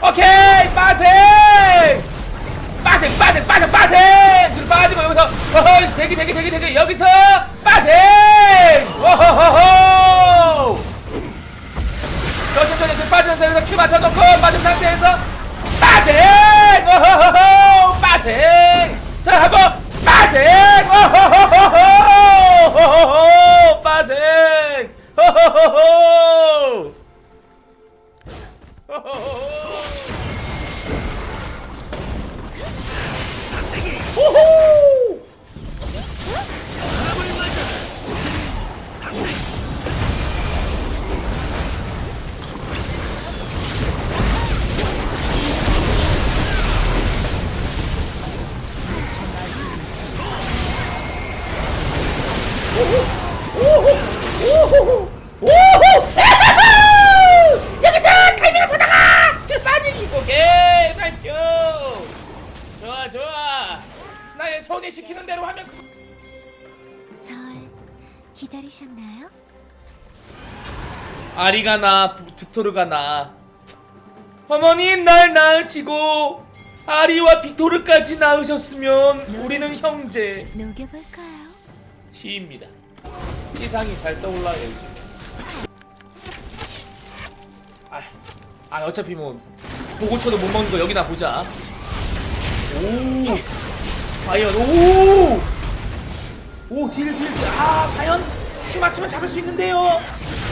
오케이 빠생 빠생 빠생 빠생 빠생 빠지고 여기서 어허 대기 대기 대기 대기 여기서 빠생 어허허허! 손이 시키는 대로 하면 절 기다리셨나요? 아리가 나 부- 빅토르가 나. 어머님 날 낳으시고 아리와 빅토르까지 낳으셨으면 우리는 형제. 녹여볼까요? 시입니다. 시상이 잘 떠올라요 요즘 아, 아 어차피 뭐 보고 쳐도 못 먹는 거 여기나 보자. 오 과연 오 오 딜 딜 딜 아 과연 키 맞추면 잡을 수 있는데요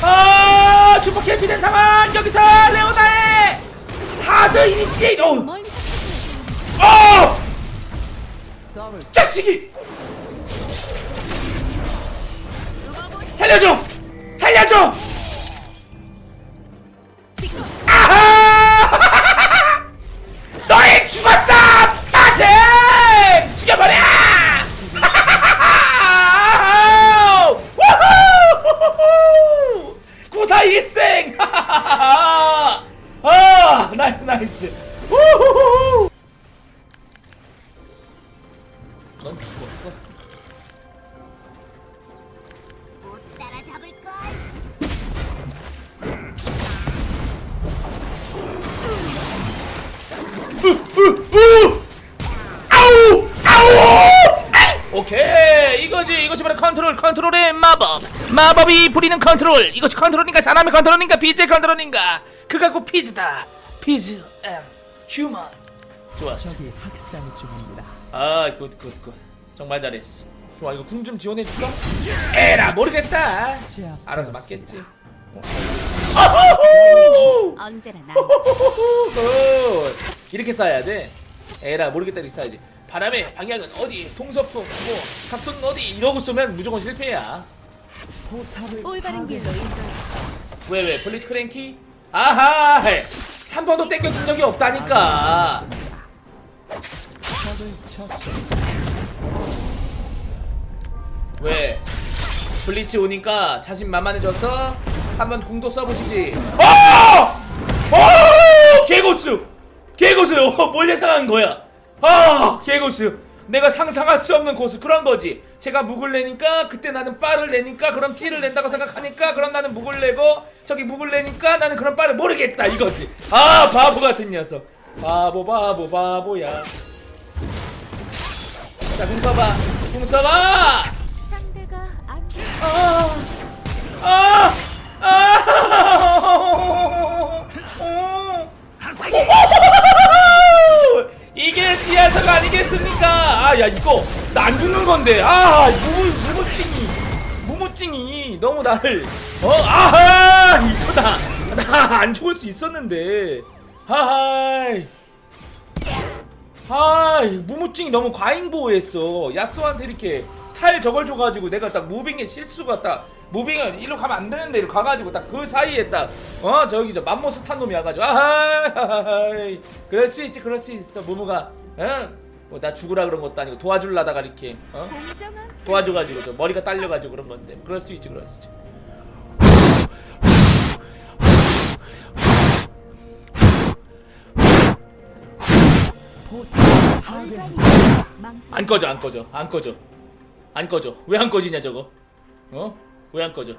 아 슈퍼 캘피 된 상황 여기서 레오나의 하드 이니시에이트 오 어! 자식이! 살려줘! 살려줘! 넌 죽었어. 못 따라잡을걸 으! 아우! 아우! 아이! 오케이 이거지 이것이 바로 컨트롤 컨트롤의 마법 마법이 부리는 컨트롤 이것이 컨트롤인가 사람의 컨트롤인가 비즈의 컨트롤인가 그가 곧 피즈다 피즈 앤 휴먼 좋았어 적이 학살 중입니다. 아 굿 굿 굿 정말 잘했어 좋아 이거 궁 좀 지원해 줄까? 에라 모르겠다 알아서 맞겠지 아호호 언제나 나 굿. 이렇게 써야 돼. 에라 모르겠다 이렇게 써야지. 바람의 방향은 어디? 동서풍 뭐 각도는 어디? 이러고 쏘면 무조건 실패야. 올바른 길로. 인도해 왜 왜? 블리츠 크랭키? 아하! 한 번도 땡겨준 적이 없다니까. 왜? 블리츠 오니까 자신 만만해져서 한번 궁도 써보시지. 어! 어! 개고수! 개고수! 어, 뭘 예상한 거야? 아! 개고수! 내가 상상할 수 없는 고수 그런 거지. 제가 묵을 내니까 그때 나는 빠를 내니까 그럼 찌를 낸다고 생각하니까 그럼 나는 묵을 내고 저기 묵을 내니까 나는 그런 빠를 모르겠다 이거지. 아 바보 같은 녀석. 바보 바보 바보야. 자, 궁 써봐. 궁 써봐. 상대가 안 돼. 아, 아, 아, 어. 이게 시야석 아니겠습니까? 아, 야 이거 나 안 죽는 건데. 아, 무무 무무찡이, 무무찡이 너무 나를 어, 아하, 이거다. 나 안 죽을 수 있었는데. 하하이. 아, 무무찡이 너무 과잉 보호했어. 야스한테 이렇게 탈 저걸 줘가지고 내가 딱 무빙의 실수가 딱 무빙은 일로 가면 안 되는데 이로 가가지고 딱 그 사이에 딱어 저기 저 맘모스 탄 놈이 와가지고 아하이. 그럴 수 있지 그럴 수 있어 무무가. 어뭐나 죽으라 그런 것도 아니고 도와줄라다가 이렇게 어? 도와줘가지고 저 머리가 딸려가지고 그런 건데. 그럴 수 있지 그럴 수 있지. 안 꺼져 안 꺼져 안 꺼져. 안 꺼져. 왜 안 꺼지냐 저거? 어? 왜 안 꺼져